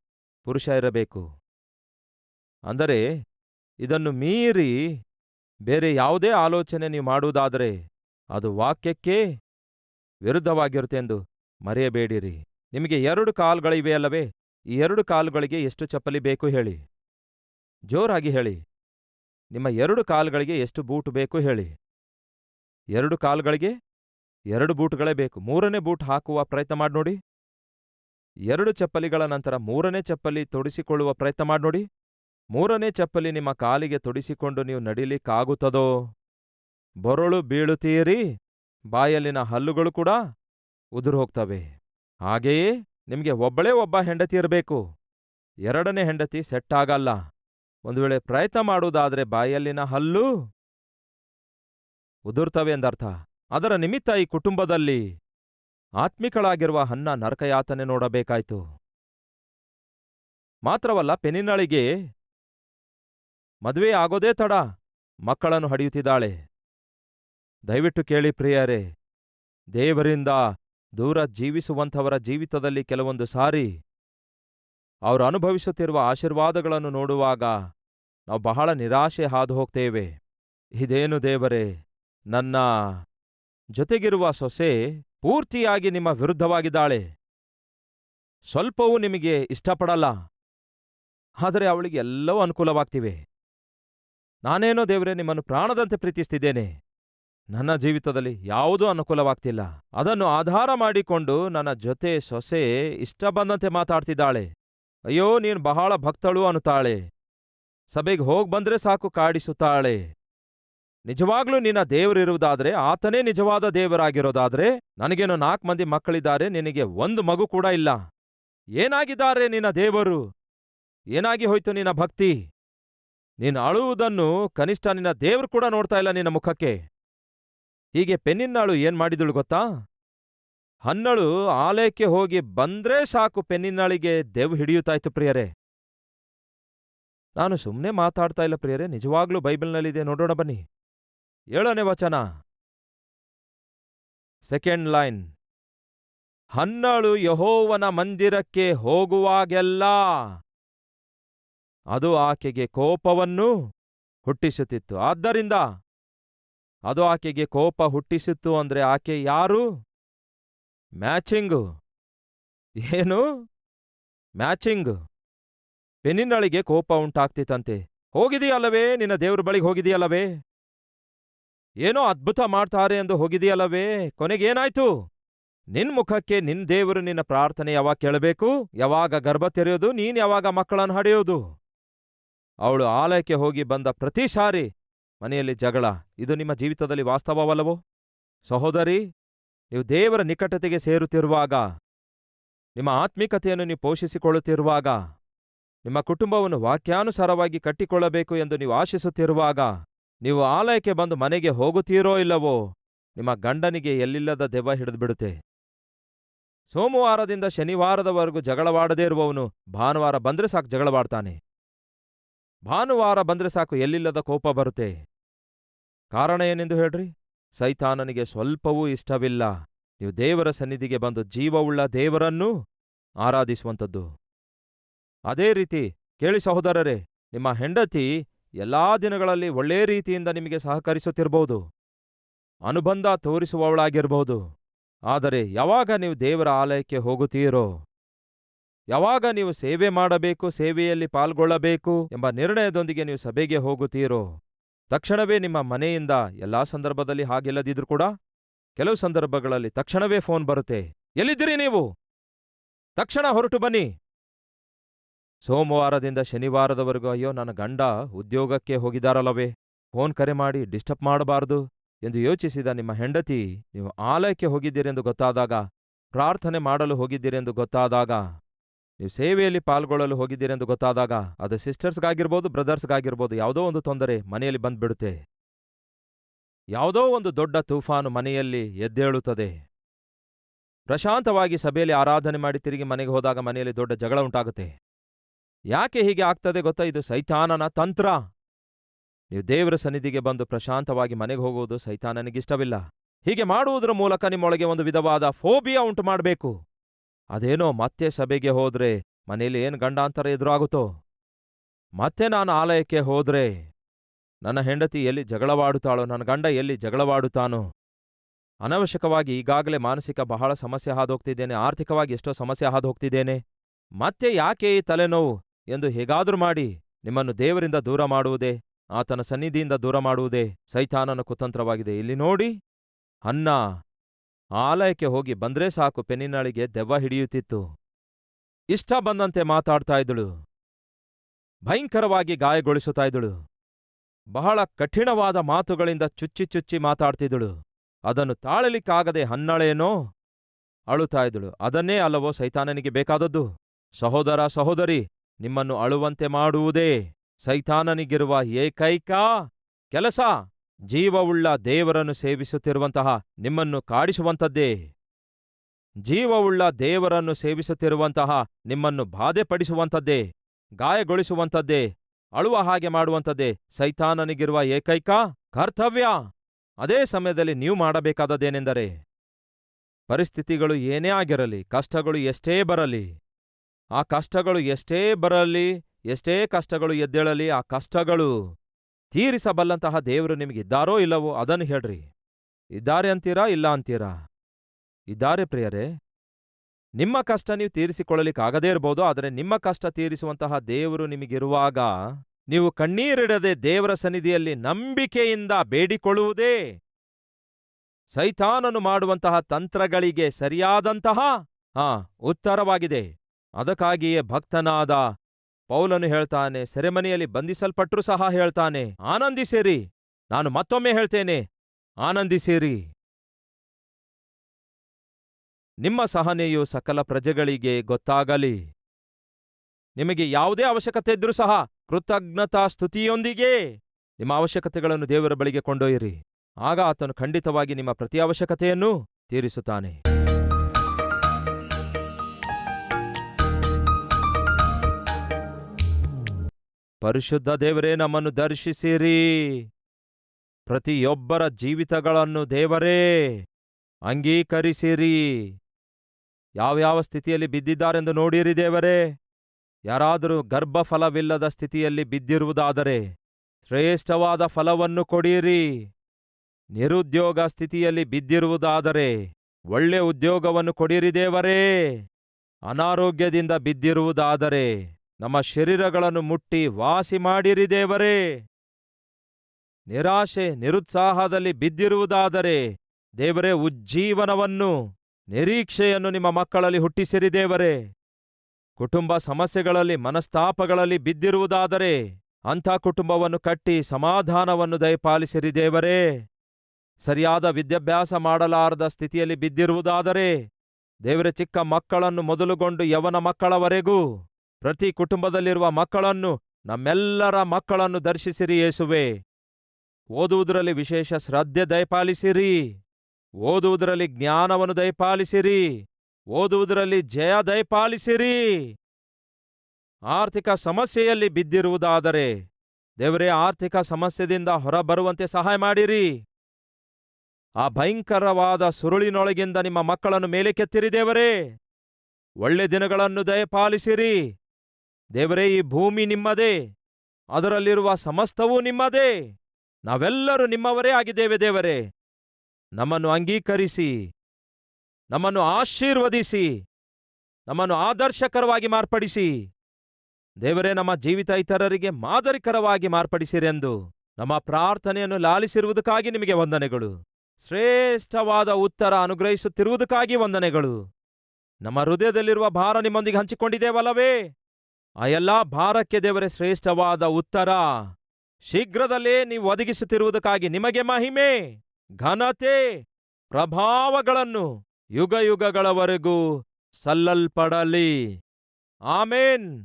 ಪುರುಷ ಇರಬೇಕು. ಅಂದರೆ ಇದನ್ನು ಮೀರಿ ಬೇರೆ ಯಾವುದೇ ಆಲೋಚನೆ ನೀವು ಮಾಡುವುದಾದರೆ ಅದು ವಾಕ್ಯಕ್ಕೇ ವಿರುದ್ಧವಾಗಿರುತ್ತೆ ಎಂದು ಮರೆಯಬೇಡಿರಿ. ನಿಮಗೆ ಎರಡು ಕಾಲುಗಳಿವೆಯಲ್ಲವೇ ಈ ಎರಡು ಕಾಲುಗಳಿಗೆ ಎಷ್ಟು ಚಪ್ಪಲಿ ಬೇಕು ಹೇಳಿ. ಜೋರಾಗಿ ಹೇಳಿ. ನಿಮ್ಮ ಎರಡು ಕಾಲುಗಳಿಗೆ ಎಷ್ಟು ಬೂಟು ಬೇಕು ಹೇಳಿ. ಎರಡು ಕಾಲುಗಳಿಗೆ ಎರಡು ಬೂಟುಗಳೇ ಬೇಕು. ಮೂರನೇ ಬೂಟ್ ಹಾಕುವ ಪ್ರಯತ್ನ ಮಾಡಿ ನೋಡಿ. ಎರಡು ಚಪ್ಪಲಿಗಳ ನಂತರ ಮೂರನೇ ಚಪ್ಪಲಿ ತೊಡಿಸಿಕೊಳ್ಳುವ ಪ್ರಯತ್ನ ಮಾಡಿ ನೋಡಿ. ಮೂರನೇ ಚಪ್ಪಲಿ ನಿಮ್ಮ ಕಾಲಿಗೆ ತೊಡಿಸಿಕೊಂಡು ನೀವು ನಡಿಲಿಕ್ಕಾಗುತ್ತದೋ? ಬೊರಳು ಬೀಳುತ್ತೀರಿ. ಬಾಯಲ್ಲಿನ ಹಲ್ಲುಗಳು ಕೂಡ ಉದುರು ಹೋಗ್ತವೆ. ಹಾಗೆಯೇ ನಿಮಗೆ ಒಬ್ಬಳೇ ಒಬ್ಬ ಹೆಂಡತಿ ಇರಬೇಕು. ಎರಡನೇ ಹೆಂಡತಿ ಸೆಟ್ ಆಗಲ್ಲ. ಒಂದು ವೇಳೆ ಪ್ರಯತ್ನ ಮಾಡುವುದಾದರೆ ಬಾಯಲ್ಲಿನ ಹಲ್ಲು ಉದುರ್ತವೆ ಎಂದರ್ಥ. ಅದರ ನಿಮಿತ್ತ ಈ ಕುಟುಂಬದಲ್ಲಿ ಆತ್ಮಿಕಳಾಗಿರುವ ಹನ್ನ ನರಕಯಾತನೆ ನೋಡಬೇಕಾಯ್ತು. ಮಾತ್ರವಲ್ಲ ಪೆನಿನಳಿಗೆ ಮದುವೆ ಆಗೋದೇ ತಡ, ಮಕ್ಕಳನ್ನು ಹಡಿಯುತ್ತಿದ್ದಾಳೆ. ದಯವಿಟ್ಟು ಕೇಳಿ ಪ್ರಿಯರೇ, ದೇವರಿಂದ ದೂರ ಜೀವಿಸುವಂಥವರ ಜೀವಿತದಲ್ಲಿ ಕೆಲವೊಂದು ಸಾರಿ ಅವರು ಅನುಭವಿಸುತ್ತಿರುವ ಆಶೀರ್ವಾದಗಳನ್ನು ನೋಡುವಾಗ ನಾವು ಬಹಳ ನಿರಾಶೆ ಹಾದು ಹೋಗ್ತೇವೆ. ಇದೇನು ದೇವರೇ, ನನ್ನ ಜೊತೆಗಿರುವ ಸೊಸೆ ಪೂರ್ತಿಯಾಗಿ ನಿಮ್ಮ ವಿರುದ್ಧವಾಗಿದ್ದಾಳೆ. ಸ್ವಲ್ಪವೂ ನಿಮಗೆ ಇಷ್ಟಪಡಲ್ಲ. ಆದರೆ ಅವಳಿಗೆ ಎಲ್ಲವೂ ಅನುಕೂಲವಾಗ್ತಿವೆ. ನಾನೇನೋ ದೇವರೇ, ನಿಮ್ಮನ್ನು ಪ್ರಾಣದಂತೆ ಪ್ರೀತಿಸ್ತಿದ್ದೇನೆ. ನನ್ನ ಜೀವಿತದಲ್ಲಿ ಯಾವುದೂ ಅನುಕೂಲವಾಗ್ತಿಲ್ಲ. ಅದನ್ನು ಆಧಾರ ಮಾಡಿಕೊಂಡು ನನ್ನ ಜೊತೆ ಸೊಸೆ ಇಷ್ಟ ಬಂದಂತೆ ಮಾತಾಡ್ತಿದ್ದಾಳೆ. ಅಯ್ಯೋ, ನೀನು ಬಹಳ ಭಕ್ತಳು ಅನ್ನುತ್ತಾಳೆ. ಸಭೆಗೆ ಹೋಗ್ಬಂದ್ರೆ ಸಾಕು, ಕಾಡಿಸುತ್ತಾಳೆ. ನಿಜವಾಗ್ಲೂ ನಿನ್ನ ದೇವರಿರುವುದಾದ್ರೆ ಆತನೇ ನಿಜವಾದ ದೇವರಾಗಿರೋದಾದ್ರೆ ನನಗೇನೋ ನಾಲ್ಕು ಮಂದಿ ಮಕ್ಕಳಿದ್ದಾರೆ, ನಿನಗೆ ಒಂದು ಮಗು ಕೂಡ ಇಲ್ಲ. ಏನಾಗಿದ್ದಾರೆ ನಿನ್ನ ದೇವರು? ಏನಾಗಿ ಹೋಯ್ತು ನಿನ್ನ ಭಕ್ತಿ? ನೀನು ಅಳುವುದನ್ನು ಕನಿಷ್ಠ ನಿನ್ನ ದೇವರು ಕೂಡ ನೋಡ್ತಾ ಇಲ್ಲ ನಿನ್ನ ಮುಖಕ್ಕೆ. ಹೀಗೆ ಪೆನ್ನಿನ್ನಾಳು ಏನ್ ಮಾಡಿದಳು ಗೊತ್ತಾ? ಹನ್ನಳು ಆಲಯಕ್ಕೆ ಹೋಗಿ ಬಂದ್ರೆ ಸಾಕು ಪೆನ್ನಿನ್ನಾಳಿಗೆ ದೆವ್ ಹಿಡಿಯುತ್ತಾಯ್ತು ಪ್ರಿಯರೇ. ನಾನು ಸುಮ್ಮನೆ ಮಾತಾಡ್ತಾ ಇಲ್ಲ ಪ್ರಿಯರೇ, ನಿಜವಾಗ್ಲೂ ಬೈಬಲ್ನಲ್ಲಿದೆ, ನೋಡೋಣ ಬನ್ನಿ. ಏಳನೇ ವಚನ. ಸೆಕೆಂಡ್ ಲೈನ್ ಹನ್ನಳು ಯಹೋವನ ಮಂದಿರಕ್ಕೆ ಹೋಗುವಾಗೆಲ್ಲ ಅದು ಆಕೆಗೆ ಕೋಪವನ್ನು ಹುಟ್ಟಿಸುತ್ತಿತ್ತು. ಆದ್ದರಿಂದ ಅದು ಆಕೆಗೆ ಕೋಪ ಹುಟ್ಟಿಸಿತ್ತು ಅಂದ್ರೆ ಆಕೆ ಯಾರು? ಮ್ಯಾಚಿಂಗು. ಏನು? ಮ್ಯಾಚಿಂಗ್. ಪೆನ್ನಿನಳಿಗೆ ಕೋಪ ಉಂಟಾಗ್ತಿತ್ತಂತೆ. ಹೋಗಿದೆಯಲ್ಲವೇ? ನಿನ್ನ ದೇವ್ರ ಬಳಿಗೆ ಹೋಗಿದೆಯಲ್ಲವೇ? ಏನೋ ಅದ್ಭುತ ಮಾಡ್ತಾರೆ ಎಂದು ಹೋಗಿದೆಯಲ್ಲವೇ? ಕೊನೆಗೇನಾಯ್ತು ನಿನ್ ಮುಖಕ್ಕೆ ನಿನ್ ದೇವರು ನಿನ್ನ ಪ್ರಾರ್ಥನೆ ಯಾವಾಗ ಕೇಳಬೇಕು? ಯಾವಾಗ ಗರ್ಭ ತೆರೆಯೋದು? ನೀನ್ ಯಾವಾಗ ಮಕ್ಕಳನ್ನು ಹಡೆಯೋದು? ಅವಳು ಆಲಯಕ್ಕೆ ಹೋಗಿ ಬಂದ ಪ್ರತಿ ಸಾರಿ ಮನೆಯಲ್ಲಿ ಜಗಳ. ಇದು ನಿಮ್ಮ ಜೀವಿತದಲ್ಲಿ ವಾಸ್ತವವಲ್ಲವೋ? ಸಹೋದರಿ, ನೀವು ದೇವರ ನಿಕಟತೆಗೆ ಸೇರುತ್ತಿರುವಾಗ, ನಿಮ್ಮ ಆತ್ಮಿಕತೆಯನ್ನು ನೀವು ಪೋಷಿಸಿಕೊಳ್ಳುತ್ತಿರುವಾಗ, ನಿಮ್ಮ ಕುಟುಂಬವನ್ನು ವಾಕ್ಯಾನುಸಾರವಾಗಿ ಕಟ್ಟಿಕೊಳ್ಳಬೇಕು ಎಂದು ನೀವು ಆಶಿಸುತ್ತಿರುವಾಗ ನೀವು ಆಲಯಕ್ಕೆ ಬಂದು ಮನೆಗೆ ಹೋಗುತ್ತೀರೋ ಇಲ್ಲವೋ, ನಿಮ್ಮ ಗಂಡನಿಗೆ ಎಲ್ಲಿಲ್ಲದ ದೆವ್ವ ಹಿಡಿದುಬಿಡುತ್ತೆ. ಸೋಮವಾರದಿಂದ ಶನಿವಾರದವರೆಗೂ ಜಗಳವಾಡದೇ ಇರುವವನು ಭಾನುವಾರ ಬಂದ್ರೆ ಸಾಕು ಜಗಳವಾಡ್ತಾನೆ. ಭಾನುವಾರ ಬಂದ್ರೆ ಸಾಕು ಎಲ್ಲಿಲ್ಲದ ಕೋಪ ಬರುತ್ತೆ. ಕಾರಣ ಏನೆಂದು ಹೇಳ್ರಿ? ಸೈತಾನನಿಗೆ ಸ್ವಲ್ಪವೂ ಇಷ್ಟವಿಲ್ಲ. ನೀವು ದೇವರ ಸನ್ನಿಧಿಗೆ ಬಂದು ಜೀವವುಳ್ಳ ದೇವರನ್ನೂ ಆರಾಧಿಸುವಂಥದ್ದು. ಅದೇ ರೀತಿ ಕೇಳಿ ಸಹೋದರರೇ, ನಿಮ್ಮ ಹೆಂಡತಿ ಎಲ್ಲಾ ದಿನಗಳಲ್ಲಿ ಒಳ್ಳೆಯ ರೀತಿಯಿಂದ ನಿಮಗೆ ಸಹಕರಿಸುತ್ತಿರಬಹುದು. ಅನುಬಂಧ ತೋರಿಸುವವಳಾಗಿರಬಹುದು. ಆದರೆ ಯಾವಾಗ ನೀವು ದೇವರ ಆಲಯಕ್ಕೆ ಹೋಗುತ್ತೀರೋ, ಯಾವಾಗ ನೀವು ಸೇವೆ ಮಾಡಬೇಕು, ಸೇವೆಯಲ್ಲಿ ಪಾಲ್ಗೊಳ್ಳಬೇಕು ಎಂಬ ನಿರ್ಣಯದೊಂದಿಗೆ ನೀವು ಸಭೆಗೆ ಹೋಗುತ್ತೀರೋ, ತಕ್ಷಣವೇ ನಿಮ್ಮ ಮನೆಯಿಂದ ಎಲ್ಲಾ ಸಂದರ್ಭದಲ್ಲಿ ಹಾಗಿಲ್ಲದಿದ್ರೂ ಕೂಡ, ಕೆಲವು ಸಂದರ್ಭಗಳಲ್ಲಿ ತಕ್ಷಣವೇ ಫೋನ್ ಬರುತ್ತೆ. ಎಲ್ಲಿದ್ದೀರಿ ನೀವು? ತಕ್ಷಣ ಹೊರಟು ಬನ್ನಿ. ಸೋಮವಾರದಿಂದ ಶನಿವಾರದವರೆಗೂ ಅಯ್ಯೋ ನನ್ನ ಗಂಡ ಉದ್ಯೋಗಕ್ಕೆ ಹೋಗಿದಾರಲ್ಲವೇ? ಫೋನ್ ಕರೆ ಮಾಡಿ ಡಿಸ್ಟರ್ಬ್ ಮಾಡಬಾರದು ಎಂದು ಯೋಚಿಸಿದ ನಿಮ್ಮ ಹೆಂಡತಿ, ನೀವು ಆಲಯಕ್ಕೆ ಹೋಗಿದ್ದೀರೆಂದು ಗೊತ್ತಾದಾಗ, ಪ್ರಾರ್ಥನೆ ಮಾಡಲು ಹೋಗಿದ್ದೀರೆಂದು ಗೊತ್ತಾದಾಗ, ನೀವು ಸೇವೆಯಲ್ಲಿ ಪಾಲ್ಗೊಳ್ಳಲು ಹೋಗಿದ್ದೀರೆಂದು ಗೊತ್ತಾದಾಗ, ಅದು ಸಿಸ್ಟರ್ಸ್ಗಾಗಿರ್ಬೋದು, ಬ್ರದರ್ಸ್ಗಾಗಿರ್ಬೋದು, ಯಾವುದೋ ಒಂದು ತೊಂದರೆ ಮನೆಯಲ್ಲಿ ಬಂದ್ಬಿಡುತ್ತೆ. ಯಾವುದೋ ಒಂದು ದೊಡ್ಡ ತೂಫಾನು ಮನೆಯಲ್ಲಿ ಎದ್ದೇಳುತ್ತದೆ. ಪ್ರಶಾಂತವಾಗಿ ಸಭೆಯಲ್ಲಿ ಆರಾಧನೆ ಮಾಡಿ ತಿರುಗಿ ಮನೆಗೆ ಹೋದಾಗ ಮನೆಯಲ್ಲಿ ದೊಡ್ಡ ಜಗಳ ಉಂಟಾಗುತ್ತೆ. ಯಾಕೆ ಹೀಗೆ ಆಗ್ತದೆ ಗೊತ್ತಾ? ಇದು ಸೈತಾನನ ತಂತ್ರ. ನೀವು ದೇವರ ಸನ್ನಿಧಿಗೆ ಬಂದು ಪ್ರಶಾಂತವಾಗಿ ಮನೆಗೆ ಹೋಗುವುದು ಸೈತಾನನಿಗಿಷ್ಟವಿಲ್ಲ ಹೀಗೆ ಮಾಡುವುದರ ಮೂಲಕ ನಿಮ್ಮೊಳಗೆ ಒಂದು ವಿಧವಾದ ಫೋಬಿಯಾ ಉಂಟು ಮಾಡಬೇಕು. ಅದೇನೋ ಮತ್ತೆ ಸಭೆಗೆ ಹೋದ್ರೆ ಮನೆಯಲ್ಲಿ ಏನು ಗಂಡಾಂತರ ಎದುರಾಗುತ್ತೋ? ಮತ್ತೆ ನಾನು ಆಲಯಕ್ಕೆ ಹೋದ್ರೆ ನನ್ನ ಹೆಂಡತಿ ಎಲ್ಲಿ ಜಗಳವಾಡುತ್ತಾಳೋ, ನನ್ನ ಗಂಡ ಎಲ್ಲಿ ಜಗಳವಾಡುತ್ತಾನೋ? ಅನವಶ್ಯಕವಾಗಿ ಈಗಾಗಲೇ ಮಾನಸಿಕ ಬಹಳ ಸಮಸ್ಯೆ ಹಾದೋಗ್ತಿದ್ದೇನೆ ಆರ್ಥಿಕವಾಗಿ ಎಷ್ಟೋ ಸಮಸ್ಯೆ ಹಾದೋಗ್ತಿದ್ದೇನೆ ಮತ್ತೆ ಯಾಕೆ ಈ ತಲೆನೋವು? ಎಂದು ಹೇಗಾದರೂ ಮಾಡಿ ನಿಮ್ಮನ್ನು ದೇವರಿಂದ ದೂರ ಮಾಡುವುದೇ, ಆತನ ಸನ್ನಿಧಿಯಿಂದ ದೂರ ಮಾಡುವುದೇ ಸೈತಾನನ ಕುತಂತ್ರವಾಗಿದೆ. ಇಲ್ಲಿ ನೋಡಿ ಅನ್ನ ಆಲಯಕ್ಕೆ ಹೋಗಿ ಬಂದ್ರೆ ಸಾಕು ಪೆನ್ನಿನಾಳಿಗೆ ದೆವ್ವ ಹಿಡಿಯುತ್ತಿತ್ತು. ಇಷ್ಟ ಬಂದಂತೆ ಮಾತಾಡ್ತಾ ಇದ್ದಳು. ಭಯಂಕರವಾಗಿ ಗಾಯಗೊಳಿಸುತ್ತಾ ಇದ್ದಳು. ಬಹಳ ಕಠಿಣವಾದ ಮಾತುಗಳಿಂದ ಚುಚ್ಚಿ ಚುಚ್ಚಿ ಮಾತಾಡ್ತಿದ್ದಳು. ಅದನ್ನು ತಾಳಲಿಕ್ಕಾಗದೆ ಹನ್ನಳೇನೋ ಅಳುತ್ತಾ ಇದ್ದಳು. ಅದನ್ನೇ ಅಲ್ಲವೋ ಸೈತಾನನಿಗೆ ಬೇಕಾದದ್ದು? ಸಹೋದರ, ಸಹೋದರಿ ನಿಮ್ಮನ್ನು ಅಳುವಂತೆ ಮಾಡುವುದೇ ಸೈತಾನನಿಗಿರುವ ಏಕೈಕ ಕೆಲಸ. ಜೀವವುಳ್ಳ ದೇವರನ್ನು ಸೇವಿಸುತ್ತಿರುವಂತಹ ನಿಮ್ಮನ್ನು ಕಾಡಿಸುವಂಥದ್ದೇ. ಜೀವವುಳ್ಳ ದೇವರನ್ನು ಸೇವಿಸುತ್ತಿರುವಂತಹ ನಿಮ್ಮನ್ನು ಬಾಧೆಪಡಿಸುವಂಥದ್ದೇ. ಗಾಯಗೊಳಿಸುವಂಥದ್ದೇ. ಅಳುವ ಹಾಗೆ ಮಾಡುವಂಥದ್ದೇ ಸೈತಾನನಿಗಿರುವ ಏಕೈಕ ಕರ್ತವ್ಯ. ಅದೇ ಸಮಯದಲ್ಲಿ ನೀವು ಮಾಡಬೇಕಾದದ್ದೇನೆಂದರೆ, ಪರಿಸ್ಥಿತಿಗಳು ಏನೇ ಆಗಿರಲಿ, ಕಷ್ಟಗಳು ಎಷ್ಟೇ ಬರಲಿ ಆ ಕಷ್ಟಗಳು ಎಷ್ಟೇ ಬರಲಿ, ಎಷ್ಟೇ ಕಷ್ಟಗಳು ಎದ್ದೇಳಲಿ, ಆ ಕಷ್ಟಗಳು ತೀರಿಸಬಲ್ಲಂತಹ ದೇವರು ನಿಮಗಿದ್ದಾರೋ ಇಲ್ಲವೋ ಅದನ್ನು ಹೇಳ್ರಿ. ಇದ್ದಾರೆ ಅಂತೀರಾ, ಇಲ್ಲ ಅಂತೀರಾ? ಇದ್ದಾರೆ ಪ್ರಿಯರೇ, ನಿಮ್ಮ ಕಷ್ಟ ನೀವು ತೀರಿಸಿಕೊಳ್ಳಲಿಕ್ಕಾಗದೇ ಇರಬಹುದು ಆದರೆ ನಿಮ್ಮ ಕಷ್ಟ ತೀರಿಸುವಂತಹ ದೇವರು ನಿಮಗಿರುವಾಗ ನೀವು ಕಣ್ಣೀರಿಡದೆ ದೇವರ ಸನ್ನಿಧಿಯಲ್ಲಿ ನಂಬಿಕೆಯಿಂದ ಬೇಡಿಕೊಳ್ಳುವುದೇ ಸೈತಾನನು ಮಾಡುವಂತಹ ತಂತ್ರಗಳಿಗೆ ಸರಿಯಾದಂತಹ, ಹಾ, ಉತ್ತರವಾಗಿದೆ. ಅದಕ್ಕಾಗಿಯೇ ಭಕ್ತನಾದ ಪೌಲನು ಹೇಳ್ತಾನೆ, ಸೆರೆಮನೆಯಲ್ಲಿ ಬಂಧಿಸಲ್ಪಟ್ಟರೂ ಸಹ ಹೇಳ್ತಾನೆ, ಆನಂದಿಸಿರಿ, ನಾನು ಮತ್ತೊಮ್ಮೆ ಹೇಳ್ತೇನೆ, ಆನಂದಿಸಿರಿ. ನಿಮ್ಮ ಸಹನೆಯು ಸಕಲ ಪ್ರಜೆಗಳಿಗೆ ಗೊತ್ತಾಗಲಿ. ನಿಮಗೆ ಯಾವುದೇ ಅವಶ್ಯಕತೆ ಇದ್ರೂ ಸಹ ಕೃತಜ್ಞತಾ ಸ್ತುತಿಯೊಂದಿಗೆ ನಿಮ್ಮ ಅವಶ್ಯಕತೆಗಳನ್ನು ದೇವರ ಬಳಿಗೆ ಕೊಂಡೊಯ್ಯಿರಿ. ಆಗ ಆತನು ಖಂಡಿತವಾಗಿ ನಿಮ್ಮ ಪ್ರತಿ ಅವಶ್ಯಕತೆಯನ್ನು ತೀರಿಸುತ್ತಾನೆ. ಪರಿಶುದ್ಧ ದೇವರೇ, ನಮ್ಮನ್ನು ದರ್ಶಿಸಿರಿ. ಪ್ರತಿಯೊಬ್ಬರ ಜೀವಿತಗಳನ್ನು ದೇವರೇ, ಅಂಗೀಕರಿಸಿರಿ. ಯಾವ್ಯಾವ ಸ್ಥಿತಿಯಲ್ಲಿ ಬಿದ್ದಿದ್ದಾರೆಂದು ನೋಡಿರಿ ದೇವರೇ. ಯಾರಾದರೂ ಗರ್ಭಫಲವಿಲ್ಲದ ಸ್ಥಿತಿಯಲ್ಲಿ ಬಿದ್ದಿರುವುದಾದರೆ ಶ್ರೇಷ್ಠವಾದ ಫಲವನ್ನು ಕೊಡಿರಿ. ನಿರುದ್ಯೋಗ ಸ್ಥಿತಿಯಲ್ಲಿ ಬಿದ್ದಿರುವುದಾದರೆ ಒಳ್ಳೆ ಉದ್ಯೋಗವನ್ನು ಕೊಡಿರಿ ದೇವರೇ. ಅನಾರೋಗ್ಯದಿಂದ ಬಿದ್ದಿರುವುದಾದರೆ ನಮ್ಮ ಶರೀರಗಳನ್ನು ಮುಟ್ಟಿ ವಾಸಿ ಮಾಡಿರಿ ದೇವರೇ. ನಿರಾಶೆ, ನಿರುತ್ಸಾಹದಲ್ಲಿ ಬಿದ್ದಿರುವುದಾದರೆ ದೇವರೇ, ಉಜ್ಜೀವನವನ್ನು, ನಿರೀಕ್ಷೆಯನ್ನು ನಿಮ್ಮ ಮಕ್ಕಳಲ್ಲಿ ಹುಟ್ಟಿಸಿರಿ ದೇವರೇ. ಕುಟುಂಬ ಸಮಸ್ಯೆಗಳಲ್ಲಿ, ಮನಸ್ತಾಪಗಳಲ್ಲಿ ಬಿದ್ದಿರುವುದಾದರೆ ಅಂಥ ಕುಟುಂಬವನ್ನು ಕಟ್ಟಿ ಸಮಾಧಾನವನ್ನು ದಯಪಾಲಿಸಿರಿ ದೇವರೇ. ಸರಿಯಾದ ವಿದ್ಯಾಭ್ಯಾಸ ಮಾಡಲಾರದ ಸ್ಥಿತಿಯಲ್ಲಿ ಬಿದ್ದಿರುವುದಾದರೆ ದೇವರ, ಚಿಕ್ಕ ಮಕ್ಕಳನ್ನು ಮೊದಲುಗೊಂಡು ಯವನ ಮಕ್ಕಳವರೆಗೂ ಪ್ರತಿ ಕುಟುಂಬದಲ್ಲಿರುವ ಮಕ್ಕಳನ್ನು, ನಮ್ಮೆಲ್ಲರ ಮಕ್ಕಳನ್ನು ದರ್ಶಿಸಿರಿ ಯೇಸುವೆ. ಓದುವುದರಲ್ಲಿ ವಿಶೇಷ ಶ್ರದ್ಧೆ ದಯಪಾಲಿಸಿರಿ. ಓದುವುದರಲ್ಲಿ ಜ್ಞಾನವನ್ನು ದಯಪಾಲಿಸಿರಿ. ಓದುವುದರಲ್ಲಿ ಜಯ ದಯಪಾಲಿಸಿರಿ. ಆರ್ಥಿಕ ಸಮಸ್ಯೆಯಲ್ಲಿ ಬಿದ್ದಿರುವುದಾದರೆ, ದೇವರೇ, ಆರ್ಥಿಕ ಸಮಸ್ಯೆದಿಂದ ಹೊರಬರುವಂತೆ ಸಹಾಯ ಮಾಡಿರಿ. ಆ ಭಯಂಕರವಾದ ಸುರುಳಿನೊಳಗಿಂದ ನಿಮ್ಮ ಮಕ್ಕಳನ್ನು ಮೇಲೆಕೆತ್ತಿರಿ ದೇವರೇ. ಒಳ್ಳೆ ದಿನಗಳನ್ನು ದಯಪಾಲಿಸಿರಿ. ದೇವರೇ, ಈ ಭೂಮಿ ನಿಮ್ಮದೇ. ಅದರಲ್ಲಿರುವ ಸಮಸ್ತವೂ ನಿಮ್ಮದೇ. ನಾವೆಲ್ಲರೂ ನಿಮ್ಮವರೇ ಆಗಿದ್ದೇವೆ ದೇವರೇ. ನಮ್ಮನ್ನು ಅಂಗೀಕರಿಸಿ. ನಮ್ಮನ್ನು ಆಶೀರ್ವದಿಸಿ. ನಮ್ಮನ್ನು ಆದರ್ಶಕರವಾಗಿ ಮಾರ್ಪಡಿಸಿ. ದೇವರೇ, ನಮ್ಮ ಜೀವಿತ ಇತರರಿಗೆ ಮಾದರಿಕರವಾಗಿ ಮಾರ್ಪಡಿಸಿರೆಂದು. ನಮ್ಮ ಪ್ರಾರ್ಥನೆಯನ್ನು ಲಾಲಿಸಿರುವುದಕ್ಕಾಗಿ ನಿಮಗೆ ವಂದನೆಗಳು. ಶ್ರೇಷ್ಠವಾದ ಉತ್ತರ ಅನುಗ್ರಹಿಸುತ್ತಿರುವುದಕ್ಕಾಗಿ ವಂದನೆಗಳು. ನಮ್ಮ ಹೃದಯದಲ್ಲಿರುವ ಭಾರ ನಿಮ್ಮೊಂದಿಗೆ ಹಂಚಿಕೊಂಡಿದ್ದೇವಲ್ಲವೇ? ಆ ಎಲ್ಲ ಭಾರಕ್ಕೆ ದೇವರೇ ಶ್ರೇಷ್ಠವಾದ ಉತ್ತರ. ಶೀಘ್ರದಲ್ಲೇ ನೀವು ಒದಗಿಸುತ್ತಿರುವುದಕ್ಕಾಗಿ ನಿಮಗೆ ಮಹಿಮೆ, ಘನತೆ, ಪ್ರಭಾವಗಳನ್ನು ಯುಗ ಯುಗಗಳವರೆಗೂ ಸಲ್ಲಲ್ಪಡಲಿ. ಆಮೇನ್.